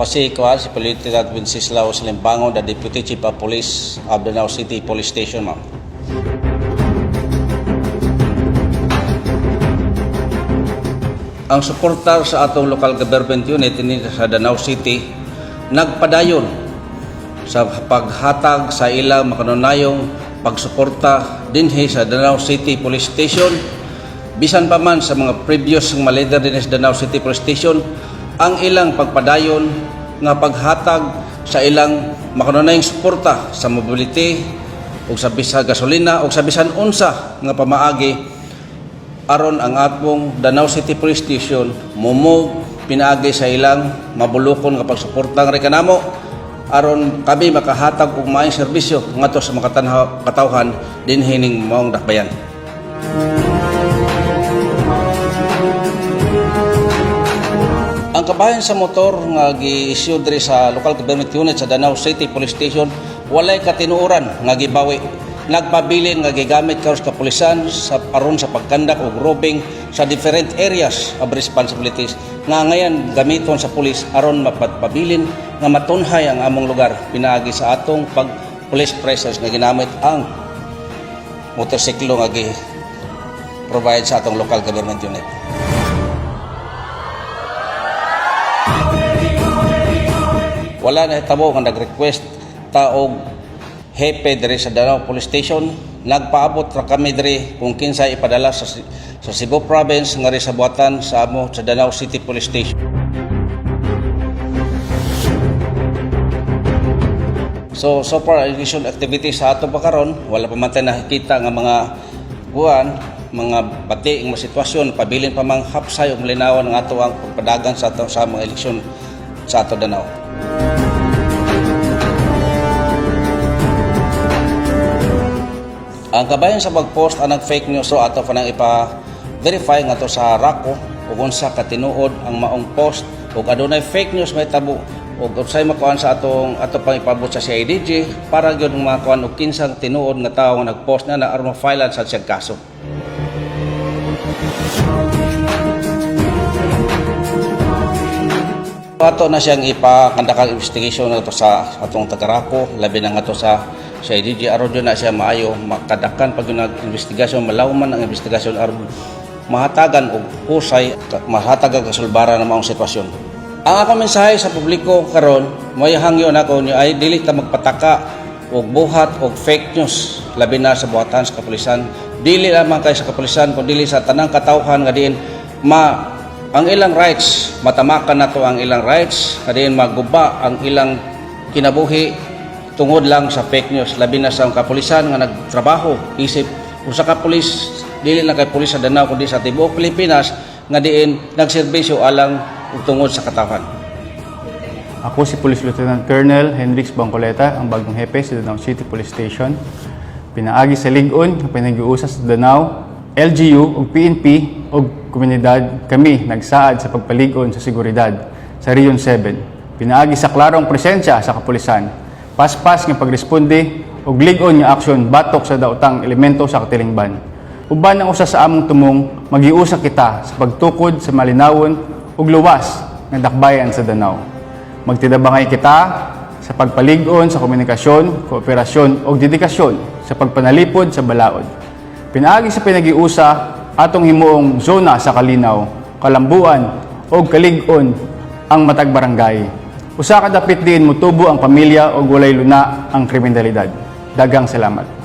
Si Kuan, si Lieutenant Wenceslao Slimbangon, the Deputy Chief of Police of Danao City Police Station, ma'am. Ang suportar sa atong local government unit ini sa Danao City nagpadayon sa paghatag sa ilang makanunayong pagsuporta dinhi sa Danao City Police Station bisan pa man sa mga previous nga leader din sa Danao City Police Station ang ilang pagpadayon nga paghatag sa ilang makanunayong suporta sa mobility ug sa bisa gasolina ug sa bisan unsa nga pamaagi aron ang atmong Danau City Police Station mumog pinaagi sa ilang mabulokon nga pagsuporta nga kanamo aron kami makahatag og maayong serbisyo ngadto sa mga katawhan dinhi ning maong dakbayan. Ang kabayan sa motor nga gi-issue diri sa local government unit sa Danau City Police Station walay katinuoran nga gibawi. Nagpabilin nga gigamit karon sa kapulisan sa aron sa pagkandak og robbing sa different areas of responsibilities nga ngayon gamiton sa pulis aron mapagpabilin nga matunhay ang among lugar pinaagi sa atong pag police presence nga ginamit ang motorsiklo nga gi provide sa atong local government unit. Wala na hitabo nga nag-request taog hepe diri sa Danao Police Station. Nagpaabot ra kami diri kung kinsa ipadala sa sa Cebu Province nga sa buhatan sa amo sa Danao City Police Station. So so far irrigation activities sa ato pa karon wala pa man nakikita nga mga buwan mga bati nga sitwasyon. Pabilin pa mang hapsay ug linawan ng ato ang pagpadagan sa ato sa mga eleksyon sa ato Danao. Ang kabayan sa pag-post ang fake news so ato pa nang ipa-verify nga to sa RACO ug unsa ka tinuod ang maong post ug adunay fake news may tabo ug unsay makuan sa atong ato pang ipabot sa CIDG para gyud makuan og kinsang tinuod nga tawo nga nag-post na na aron sa siyang kaso. Ato na siyang ipakandakang investigation na to sa atong tagarako, labi na nga to sa sa IDG aron yun na siya maayo makadakan pag yung investigasyon malawman ang investigasyon aron mahatagan og husay mahatag ang kasulbaran ng maong sitwasyon. Ang ako mensahe sa publiko karon mo'y hangyo ako ni ay dili ta magpataka og buhat og fake news. Labi na sa buhatan sa kapulisan. Dili lamang kay sa kapulisan kundi sa tanang katawhan nga diin ma ang ilang rights matamakan nato ang ilang rights. Kadiin maguba ang ilang kinabuhi tungod lang sa fake news. Labi na sa kapulisan nga nagtrabaho. Isip usa ka pulis dili lang kay pulis sa Danao kundi sa tibuok Pilipinas nga diin nagserbisyo alang tungod sa katawhan Ako si Police Lieutenant Colonel Hendrix Bangcoleta, ang bagong hepe sa Danao City Police Station. Pinaagi sa Ligon, pinag-iusas sa Danao, LGU ug PNP ug komunidad kami nagsaad sa pagpaligon sa seguridad sa Region 7. Pinaagi sa klarong presensya sa kapulisan, paspas nga pagresponde ug ligon nga aksyon batok sa daotang elemento sa katilingban. Uban ang usa sa among tumong, magiusa kita sa pagtukod sa malinawon ug luwas nga dakbayan sa Danao. Magtidabangay kita sa pagpaligon sa komunikasyon, kooperasyon o dedikasyon sa pagpanalipod sa balaod. Pinaagi sa pinag-iusa atong himuong zona sa Kalinaw, Kalambuan o Kaligon ang matag barangay. Usa ka dapit diin mutubo ang pamilya o walay luna ang kriminalidad. Dagang salamat.